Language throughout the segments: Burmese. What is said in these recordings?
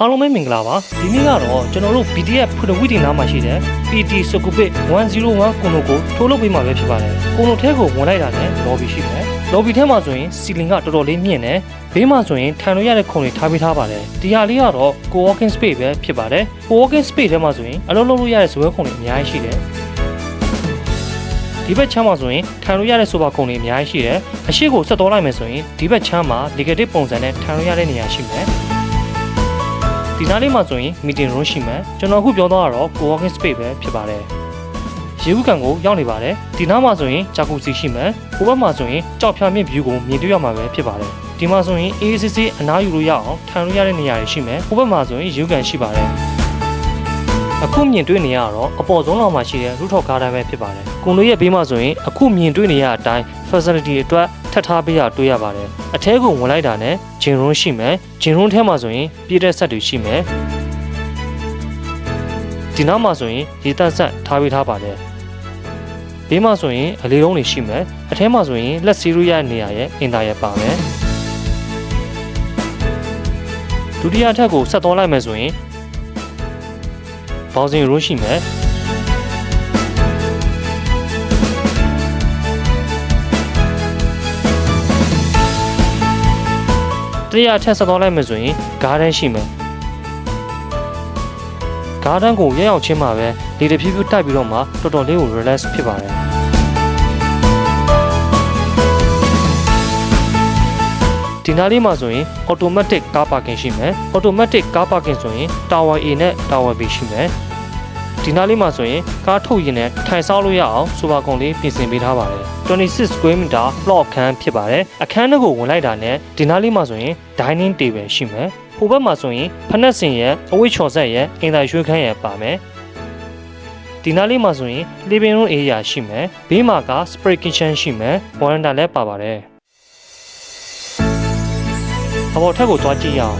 အားလုံးပဲမင်္ဂလာပါဒီနေ့ကတော့ကျွန်တော်တို့ PDF ဖွင့်ဝီဒီနားမှာရှိတဲ့ PT Scoopit 101ကိုနိုကိုထိုးလုပ်ပေးမှာပဲဖြစ်ပါတယ်ကိုနိုထဲကိုဝင်လိုက်တာနဲ့ lobby ရှိမယ် lobby ထဲမှာဆိုရင်စီလင်ကတော်တော်လေးမြင့်တယ်ဘေးမှာဆိုရင်ထိုင်လို့ရတဲ့ခုံတွေထားပေးထားပါတယ်ဒီဟာလေးကတော့ co-working space ပဲဖြစ်ပါတယ် co-working space ထဲမှာဆိုရင်အလုပ်လုပ်လို့ရတဲ့ဇွဲခုံတွေအများကြီးရှိတယ်ဒီဘက်ချမ်းမှာဆိုရင်ထိုင်လို့ရတဲ့ဆိုပါခုံတွေအများကြီးရှိတယ်အရှိကိုဆက်သွားလိုက်မယ်ဆိုရင်ဒီဘက်ချမ်းမှာ negative ပုံစံနဲ့ထိုင်လို့ရတဲ့နေရာရှိမယ် ဒီနားလေးမှာဆိုရင် meeting room ရှိမယ်ကျွန်တော်အခုပြောတော့ကတော့ co-working space ပဲဖြစ်ပါတယ်ရေဘူးကန်ကိုရောက်နေပါတယ်ဒီနားမှာဆိုရင်ဂျာကူစီရှိမယ်ဟိုဘက်မှာဆိုရင်ကြောက်ဖြာမြင့် view ကိုမြင်တွေ့ရမှာပဲဖြစ်ပါတယ်ဒီမှာဆိုရင် AACC အနားယူလို့ရအောင်ထိုင်လို့ရတဲ့နေရာတွေရှိမယ်ဟိုဘက်မှာဆိုရင်ရေဘူးကန်ရှိပါတယ် အခုမြင်တွေ့နေရတော့အပေါ်ဆုံးလောက်မှာရှိတဲ့ rooftop garden ပဲဖြစ်ပါတယ်။ကိုလိုရဲ့ဘေးမှာဆိုရင်အခုမြင်တွေ့နေရတဲ့အတိုင်း facility တွေအတွက်ထပ်ထားပေးရတွေ့ရပါတယ်။အထဲကိုဝင်လိုက်တာနဲ့ဂျင်ရွန်းရှိမယ်။ဂျင်ရွန်းထဲမှာဆိုရင်ပြည့်တဲ့ဆက်တွေရှိမယ်။ဒီနောက်မှာဆိုရင်ရေတက်ဆက်ထားပေးထားပါတယ်။ဘေးမှာဆိုရင်အလေးလုံးတွေရှိမယ်။အထဲမှာဆိုရင်လက်စီရရနေရာရဲ့အင်တာရဲ့ပါမယ်။ဒုတိယထပ်ကိုဆက်သွားလိုက်မယ်ဆိုရင် ဘောင်းစင်ရိုးရှိမယ်တတိယထပ်ဆက်သွားလိုက်မယ်ဆိုရင်ဂါဒန်ရှိမယ်ဂါဒန်ကိုရရောက်ချင်းမှာပဲလေတဖြည်းဖြည်းတိုက်ပြီးတော့မှတော်တော်လေးကို relax ဖြစ်ပါတယ် ဒီနားလေးမှာဆိုရင် automatic car parking ရှိမယ် automatic car parking ဆိုရင် tower A နဲ့ tower B ရှိမယ်ဒီနားလေးမှာဆိုရင်ကားထုတ်ရင်လည်းထိုင်ဆောက်လို့ရအောင်ဆိုပါကုံလေးပြင်ဆင်ပေးထားပါတယ်26 square meter floor အခန်းဖြစ်ပါတယ်အခန်းထဲကိုဝင်လိုက်တာနဲ့ဒီနားလေးမှာဆိုရင် dining table ရှိမယ်ဟိုဘက်မှာဆိုရင်ဖက်နှက်စင်ရဲ့အဝိတ်ချော်ဆက်ရဲ့အင်တာရွှေခန်းရဲ့ပါမယ်ဒီနားလေးမှာဆိုရင် living room area ရှိမယ်ဘေးမှာက spray kitchen ရှိမယ် veranda လည်းပါပါတယ် အပေါ်ထက်ကိုသွားကြည့်ရအောင်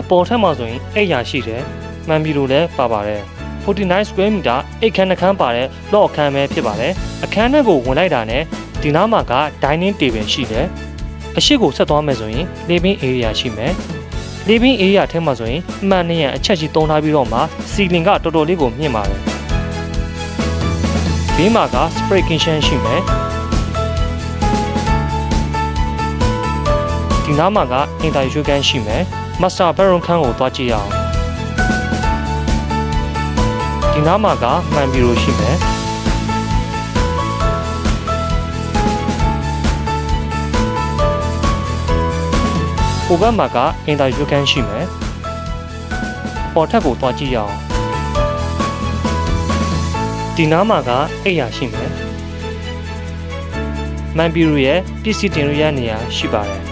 အပေါ်ထက်မှာဆိုရင်အိတ်ရာရှိတယ်။မှန်ပြီလို့လည်းပါပါတယ်။49 square meter အိတ်ခန်းတစ်ခန်းပါတဲ့လော့အခန်းပဲဖြစ်ပါတယ်။အခန်းထဲကိုဝင်လိုက်တာနဲ့ဒီနားမှာက dining table ရှိတယ်။အရှိကိုဆက်သွားမယ်ဆိုရင် living area ရှိမယ်။ living area ထဲမှာဆိုရင်အမှန်နဲ့အချက်ကြီးတုံးထားပြီးတော့မှ ceiling ကတော်တော်လေးကိုမြင့်ပါတယ်။ဘေးမှာက spray kitchen ရှိမယ်။ ဒီနားမှာကအင်တာရွှေခန်းရှိမယ်။ master bedroom ခန်းကိုသွားကြည့်ရအောင်ဒီနားမှာကမှန်ဘီရိုရှိမယ်ဟိုဘက်မှာကအင်တာယူခန်းရှိမယ်ပေါ်ထက်ကိုသွားကြည့်ရအောင်ဒီနားမှာကအိပ်ရာရှိမယ်မန်ဘီရိုရဲ့ပစ္စည်းတင်လို့ရနေရာရှိပါတယ်